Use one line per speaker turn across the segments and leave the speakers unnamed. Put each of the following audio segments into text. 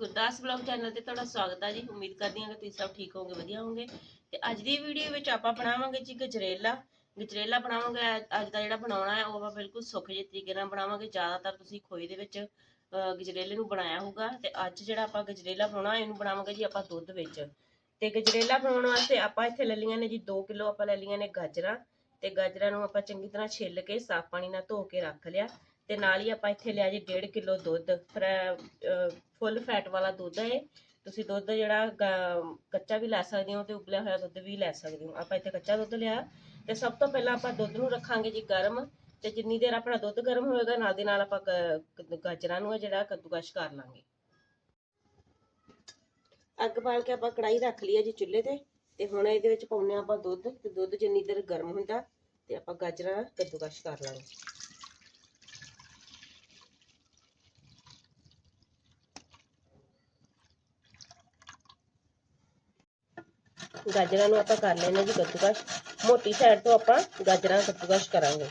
Gurdas blog channel ਤੇ ਤੁਹਾਡਾ ਸਵਾਗਤ ਹੈ ਜੀ। ਉਮੀਦ ਕਰਦੀ ਹਾਂ ਕਿ ਤੁਸੀਂ ਸਭ ਠੀਕ ਹੋਵੋਗੇ, ਵਧੀਆ ਹੋਵੋਗੇ। ਤੇ ਅੱਜ ਦੀ ਵੀਡੀਓ ਵਿੱਚ ਆਪਾਂ ਬਣਾਵਾਂਗੇ ਜੀ ਗਜਰੇਲਾ। ਗਜਰੇਲਾ ਬਣਾਵਾਂਗੇ, ਅੱਜ- ਦਾ ਜਿਹੜਾ ਬਣਾਉਣਾ ਹੈ, ਉਹ ਆਪਾਂ ਬਿਲਕੁਲ ਸੁੱਖ ਜਿਹੇ ਤਰੀਕੇ ਨਾਲ ਬਣਾਵਾਂਗੇ। ਜ਼ਿਆਦਾਤਰ ਤੁਸੀਂ ਖੋਏ ਦੇ ਵਿੱਚ ਗਜਰੇਲੇ ਨੂੰ ਬਣਾਇਆ ਹੋਊਗਾ। ਤੇ ਅੱਜ ਜਿਹੜਾ ਆਪਾਂ ਗਜਰੇਲਾ ਬਣਾਉਣਾ, ਇਹਨੂੰ ਬਣਾਵਾਂਗੇ ਜੀ ਆਪਾਂ ਦੁੱਧ ਵਿੱਚ। ਤੇ ਗਜਰੇਲਾ ਬਣਾਉਣ ਵਾਸਤੇ ਆਪਾਂ ਇੱਥੇ ਲੈ ਲਈਆਂ ਨੇ ਜੀ 2 ਕਿਲੋ ਆਪਾਂ ਲੈ ਲਈਆਂ ਨੇ ਗਾਜਰਾਂ। ਤੇ ਗਾਜਰਾਂ ਨੂੰ ਆਪਾਂ ਚੰਗੀ ਤਰ੍ਹਾਂ ਛਿੱਲ ਕੇ, ਸਾਫ਼ ਪਾਣੀ ਨਾਲ ਧੋ ਕੇ ਰੱਖ ਲਿਆ। ਤੇ ਨਾਲ ਹੀ ਆਪਾਂ ਇੱਥੇ ਲਿਆ ਜੀ 1.5 ਕਿਲੋ ਦੁੱਧ। ਫੁੱਲ ਫੈਟ ਵਾਲਾ ਦੁੱਧ ਹੈ ਤੁਸੀਂ ਦੁੱਧ ਜਿਹੜਾ ਕੱਚਾ ਵੀ ਲੈ ਸਕਦੇ ਹੋ ਤੇ ਉਬਲਿਆ ਹੋਇਆ ਦੁੱਧ ਵੀ ਲੈ ਸਕਦੇ ਹੋ। ਆਪਾਂ ਇੱਥੇ ਕੱਚਾ ਦੁੱਧ ਲਿਆ। ਤੇ ਸਭ ਤੋਂ ਪਹਿਲਾਂ ਆਪਾਂ ਦੁੱਧ ਨੂੰ ਰੱਖਾਂਗੇ ਜੀ ਗਰਮ। ਤੇ ਜਿੰਨੀ ਦੇਰ ਆਪਣਾ ਦੁੱਧ ਗਰਮ ਹੋਏਗਾ, ਨਾਲ ਦੇ ਨਾਲ ਆਪਾਂ ਗਾਜਰਾਂ ਨੂੰ ਆ ਜਿਹੜਾ ਕੱਦੂਕਸ਼ ਕਰ ਲਾਂਗੇ। ਅੱਗ ਬਾਲ ਕੇ ਆਪਾਂ ਕੜਾਈ ਰੱਖ ਲਈ ਹੈ ਜੀ ਚੁੱਲ੍ਹੇ ਤੇ। ਤੇ ਹੁਣ ਇਹਦੇ ਵਿੱਚ ਪਾਉਨੇ ਆਪਾਂ ਦੁੱਧ। ਤੇ ਦੁੱਧ ਜਿੰਨੀ ਦੇਰ ਗਰਮ ਹੁੰਦਾ, ਤੇ ਆਪਾਂ ਗਾਜਰਾਂ ਕੱਦੂਕਸ਼ ਕਰ ਲਾਂਗੇ। ਗਾਜਰਾਂ ਨੂੰ ਆਪਾਂ ਕਰ ਲੈਣੇ ਜੀ ਕੱਦੂਕਸ਼। ਮੋਟੀ ਸਾਈਡ ਤੋਂ ਆਪਾਂ ਗਾਜਰਾਂ ਕੱਦੂਕਸ਼ ਕਰਾਂਗੇ।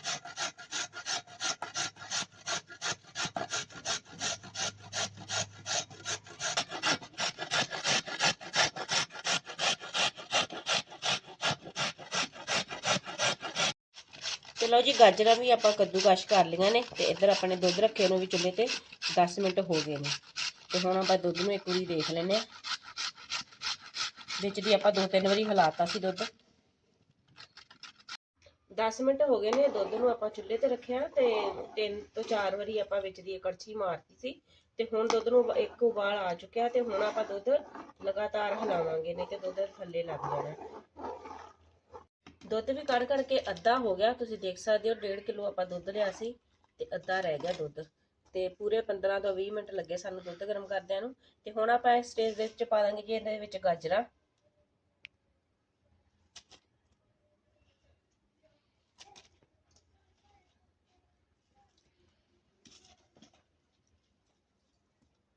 ਚਲੋ ਜੀ, ਗਾਜਰਾਂ ਵੀ ਆਪਾਂ ਕੱਦੂਕਸ਼ ਕਰ ਲਈਆਂ ਨੇ ਤੇ ਇੱਧਰ ਆਪਣੇ ਦੁੱਧ ਰੱਖੇ ਨੂੰ ਵੀ ਚੁੱਲ੍ਹੇ ਤੇ 10 ਮਿੰਟ ਹੋ ਗਏ ਨੇ। ਤੇ ਹੁਣ ਆਪਾਂ ਦੁੱਧ ਨੂੰ ਇੱਕ ਵਾਰੀ ਦੇਖ ਲੈਂਦੇ ਆ ਵਿੱਚ ਦੀ ਆਪਾਂ ਦੋ ਤਿੰਨ ਵਾਰੀ ਹਿਲਾਤਾ ਸੀ ਦੁੱਧ। 10 ਮਿੰਟ ਹੋ ਗਏ ਨੇ ਦੁੱਧ ਨੂੰ ਆਪਾਂ ਚੁੱਲ੍ਹੇ ਤੇ ਰੱਖਿਆ ਤੇ ਤਿੰਨ ਤੋਂ ਚਾਰ ਵਾਰੀ ਆਪਾਂ ਵਿੱਚ ਦੀ ਕੜਛੀ ਮਾਰਤੀ ਸੀ। ਤੇ ਹੁਣ ਦੁੱਧ ਨੂੰ ਇੱਕ ਉਬਾਲ ਆ ਚੁੱਕਿਆ ਤੇ ਹੁਣ ਆਪਾਂ ਦੁੱਧ ਲਗਾਤਾਰ ਹਿਲਾਵਾਂਗੇ, ਨਹੀਂ ਤੇ ਦੁੱਧ ਥੱਲੇ ਲੱਗ ਜਾਣਾ। ਦੁੱਧ ਵੀ ਕੱਢ ਕੱਢ ਕੇ ਅੱਧਾ ਹੋ ਗਿਆ, ਤੁਸੀਂ ਦੇਖ ਸਕਦੇ ਹੋ 1.5 ਕਿਲੋ ਆਪਾਂ ਦੁੱਧ ਲਿਆ ਸੀ ਤੇ ਅੱਧਾ ਰਹਿ ਗਿਆ ਦੁੱਧ। ਤੇ ਪੂਰੇ 15 ਤੋਂ 20 ਮਿੰਟ ਲੱਗੇ ਸਾਨੂੰ ਦੁੱਧ ਗਰਮ ਕਰਦਿਆਂ ਨੂੰ। ਤੇ ਹੁਣ ਆਪਾਂ ਇਸ ਸਟੇਜ ਦੇ ਵਿੱਚ ਪਾ ਦਾਂਗੇ ਜੀ, ਇਹਦੇ ਵਿੱਚ ਗਾਜਰਾਂ।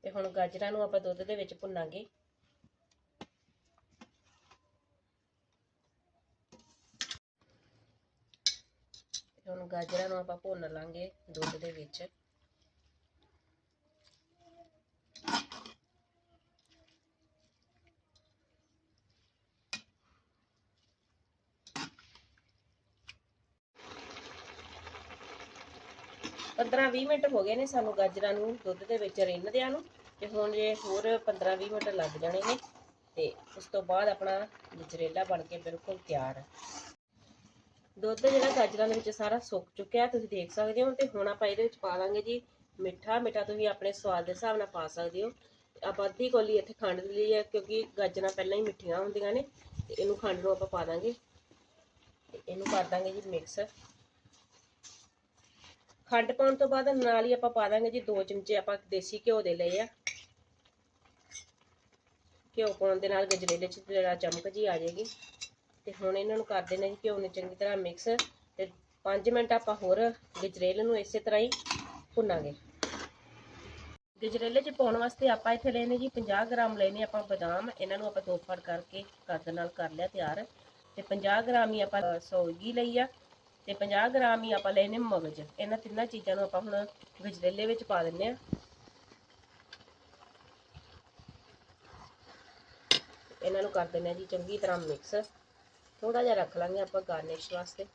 ਤੇ ਹੁਣ ਗਾਜਰਾਂ ਨੂੰ ਆਪਾਂ ਦੁੱਧ ਦੇ ਵਿੱਚ ਭੁੰਨਾਂਗੇ। ਹੁਣ ਗਾਜਰਾਂ ਨੂੰ ਆਪਾਂ ਭੁੰਨ ਲਾਂਗੇ ਦੁੱਧ ਦੇ ਵਿੱਚ। ਪੰਦਰਾਂ 20 ਮਿੰਟ ਹੋ ਗਏ ਨੇ ਸਾਨੂੰ ਗਾਜਰਾਂ ਨੂੰ ਦੁੱਧ ਦੇ ਵਿੱਚ ਰਿੰਨਦਿਆਂ ਨੂੰ ਤੇ ਹੁਣ ਜੇ ਹੋਰ 15 20 ਮਿੰਟ ਲੱਗ ਜਾਣੇ ਨੇ ਤੇ ਉਸ ਤੋਂ ਬਾਅਦ ਆਪਣਾ ਗਜਰੇਲਾ ਬਣ ਕੇ ਬਿਲਕੁਲ ਤਿਆਰ ਹੈ ਦੁੱਧ ਜਿਹੜਾ ਗਾਜਰਾਂ ਦੇ ਵਿੱਚ ਸਾਰਾ ਸੁੱਕ ਚੁੱਕਿਆ ਤੁਸੀਂ ਦੇਖ ਸਕਦੇ ਹੋ ਤੇ ਹੁਣ ਆਪਾਂ ਇਹਦੇ ਵਿੱਚ ਪਾ ਦਾਂਗੇ ਜੀ ਮਿੱਠਾ। ਮਿੱਠਾ ਤੁਸੀਂ ਆਪਣੇ ਸਵਾਦ ਦੇ ਹਿਸਾਬ ਨਾਲ ਪਾ ਸਕਦੇ ਹੋ। ਆਪਾਂ ਅੱਧੀ ਕੋਲੀ ਇੱਥੇ ਖੰਡ ਲਈ ਹੈ, ਕਿਉਂਕਿ ਗਾਜਰਾਂ ਪਹਿਲਾਂ ਹੀ ਮਿੱਠੀਆਂ ਹੁੰਦੀਆਂ ਨੇ ਤੇ ਇਹਨੂੰ ਖੰਡ ਨੂੰ ਆਪਾਂ ਪਾ ਦਾਂਗੇ। ਤੇ ਇਹਨੂੰ ਕਰ ਦਾਂਗੇ ਜੀ ਮਿਕਸ ਖੰਡ ਪਾਉਣ ਤੋਂ ਬਾਅਦ ਨਾਲ ਹੀ ਆਪਾਂ ਪਾ ਦਾਂਗੇ ਜੀ 2 ਚਮਚੇ ਆਪਾਂ ਦੇਸੀ ਘਿਓ ਦੇ ਲਏ ਆ। ਘਿਓ ਪਾਉਣ ਦੇ ਨਾਲ ਗਜਰੇਲੇ 'ਚ ਜਿਹੜਾ ਚਮਕ ਜੀ ਆ ਜਾਏਗੀ। ਤੇ ਹੁਣ ਇਹਨਾਂ ਨੂੰ ਕਰ ਦੇਣਾ ਜੀ ਘਿਓ ਨੂੰ ਚੰਗੀ ਤਰ੍ਹਾਂ ਮਿਕਸ ਤੇ 5 ਮਿੰਟ ਆਪਾਂ ਹੋਰ ਗਜਰੇਲੇ ਨੂੰ ਇਸੇ ਤਰ੍ਹਾਂ ਹੀ ਭੁੰਨਾਂਗੇ। ਗਜਰੇਲੇ 'ਚ ਪਾਉਣ ਵਾਸਤੇ ਆਪਾਂ ਇੱਥੇ ਲੈਨੇ ਜੀ 50 ਗ੍ਰਾਮ ਲੈਨੇ ਆਪਾਂ ਬਦਾਮ। ਇਹਨਾਂ ਨੂੰ ਆਪਾਂ ਦੋ ਫੜ ਕਰਕੇ ਕੱਦ ਨਾਲ ਕਰ ਲਿਆ ਤਿਆਰ। ਤੇ 50 ਗ੍ਰਾਮ ਹੀ ਆਪਾਂ ਸੌਗੀ ਲਈ ਆ। ਤੇ 50 ਗ੍ਰਾਮ ਹੀ ਆਪਾਂ ਲੈਨੇ ਮਗਜ। ਇਹਨਾਂ ਤਿੰਨਾਂ ਚੀਜ਼ਾਂ ਨੂੰ ਆਪਾਂ ਹੁਣ ਗਜਰੇਲੇ ਵਿੱਚ ਪਾ ਦਿੰਨੇ ਆ ਇਹਨਾਂ ਨੂੰ ਕਰ ਦਿੰਨੇ ਆ ਜੀ ਚੰਗੀ ਤਰ੍ਹਾਂ ਮਿਕਸ ਥੋੜਾ ਜਿਹਾ ਰੱਖ ਲਾਂਗੇ ਆਪਾਂ ਗਾਰਨਿਸ਼ ਵਾਸਤੇ।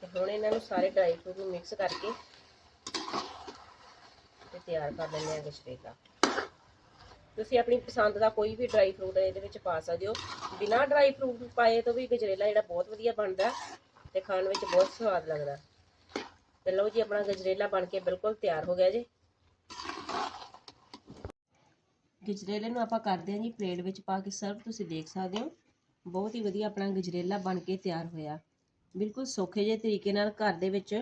ਤੇ ਹੁਣ ਇਹਨਾਂ ਨੂੰ ਸਾਰੇ ਡਰਾਈ ਫਰੂਟ ਨੂੰ ਮਿਕਸ ਕਰਕੇ ਤੇ ਤਿਆਰ ਕਰ ਲੈਂਦੇ ਆ ਗਜਰੇਲਾ ਤੁਸੀਂ ਆਪਣੀ ਪਸੰਦ ਦਾ ਕੋਈ ਵੀ ਡਰਾਈ ਫਰੂਟ ਇਹਦੇ ਵਿੱਚ ਪਾ ਸਕਦੇ ਹੋ। ਬਿਨਾਂ ਡਰਾਈ ਫਰੂਟ ਪਾਏ ਤੋਂ ਵੀ ਗਜਰੇਲਾ ਜਿਹੜਾ ਬਹੁਤ ਵਧੀਆ ਬਣਦਾ ਤੇ ਖਾਣ ਵਿੱਚ ਬਹੁਤ ਸਵਾਦ ਲੱਗਦਾ। ਤੇ ਲਓ ਜੀ, ਆਪਣਾ ਗਜਰੇਲਾ ਬਣ ਕੇ ਬਿਲਕੁਲ ਤਿਆਰ ਹੋ ਗਿਆ ਜੀ। ਗਜਰੇਲੇ ਨੂੰ ਆਪਾਂ ਕਰਦੇ ਹਾਂ ਜੀ, ਪਲੇਟ ਵਿੱਚ ਪਾ ਕੇ ਸਰਵ। ਤੁਸੀਂ ਦੇਖ ਸਕਦੇ ਹੋ, ਬਹੁਤ ਹੀ ਵਧੀਆ ਆਪਣਾ ਗਜਰੇਲਾ ਬਣ ਕੇ ਤਿਆਰ ਹੋਇਆ। ਬਿਲਕੁਲ ਸੌਖੇ ਜਿਹੇ ਤਰੀਕੇ ਨਾਲ ਘਰ ਦੇ ਵਿੱਚ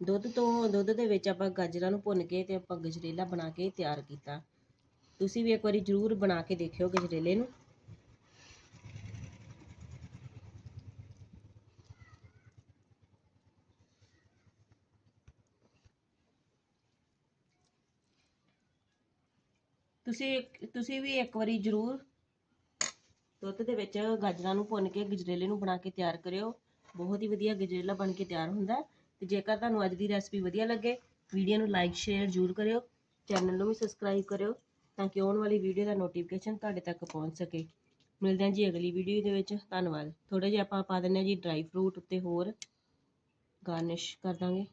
ਦੁੱਧ ਤੋਂ, ਦੁੱਧ ਦੇ ਵਿੱਚ ਆਪਾਂ ਗਾਜਰਾਂ ਨੂੰ ਭੁੰਨ ਕੇ ਤੇ ਆਪਾਂ ਗਜਰੇਲਾ ਬਣਾ ਕੇ ਤਿਆਰ ਕੀਤਾ। ਤੁਸੀਂ ਵੀ ਇੱਕ ਵਾਰੀ ਜ਼ਰੂਰ ਬਣਾ ਕੇ ਦੇਖਿਓ ਗਜਰੇਲੇ ਨੂੰ ਤੁਸੀਂ ਤੁਸੀਂ ਵੀ ਇੱਕ ਵਾਰੀ ਜ਼ਰੂਰ ਦੁੱਧ ਦੇ ਵਿੱਚ ਗਾਜਰਾਂ ਨੂੰ ਭੁੰਨ ਕੇ ਗਜਰੇਲੇ ਨੂੰ ਬਣਾ ਕੇ ਤਿਆਰ ਕਰਿਓ ਬਹੁਤ ਹੀ ਵਧੀਆ ਗਜਰੇਲਾ ਬਣ ਕੇ ਤਿਆਰ ਹੁੰਦਾ ਹੈ। ਤੇ ਜੇਕਰ ਤੁਹਾਨੂੰ ਅੱਜ ਦੀ ਰੈਸਪੀ ਵਧੀਆ ਲੱਗੇ, ਵੀਡੀਓ ਨੂੰ ਲਾਈਕ ਸ਼ੇਅਰ ਜ਼ਰੂਰ ਕਰਿਓ, ਚੈਨਲ ਨੂੰ ਵੀ ਸਬਸਕ੍ਰਾਈਬ ਕਰਿਓ ਤਾਂ ਕਿ ਆਉਣ ਵਾਲੀ ਵੀਡੀਓ ਦਾ ਨੋਟੀਫਿਕੇਸ਼ਨ ਤੁਹਾਡੇ ਤੱਕ ਪਹੁੰਚ ਸਕੇ। ਮਿਲਦੇ ਹਾਂ ਜੀ ਅਗਲੀ ਵੀਡੀਓ ਦੇ ਵਿੱਚ। ਧੰਨਵਾਦ। ਥੋੜੇ ਜਿਹਾ ਆਪਾਂ ਪਾ ਦਿੰਦੇ ਹਾਂ ਜੀ ਡਰਾਈ ਫਰੂਟ ਉੱਤੇ ਹੋਰ। ਗਾਰਨਿਸ਼ ਕਰ ਦਾਂਗੇ।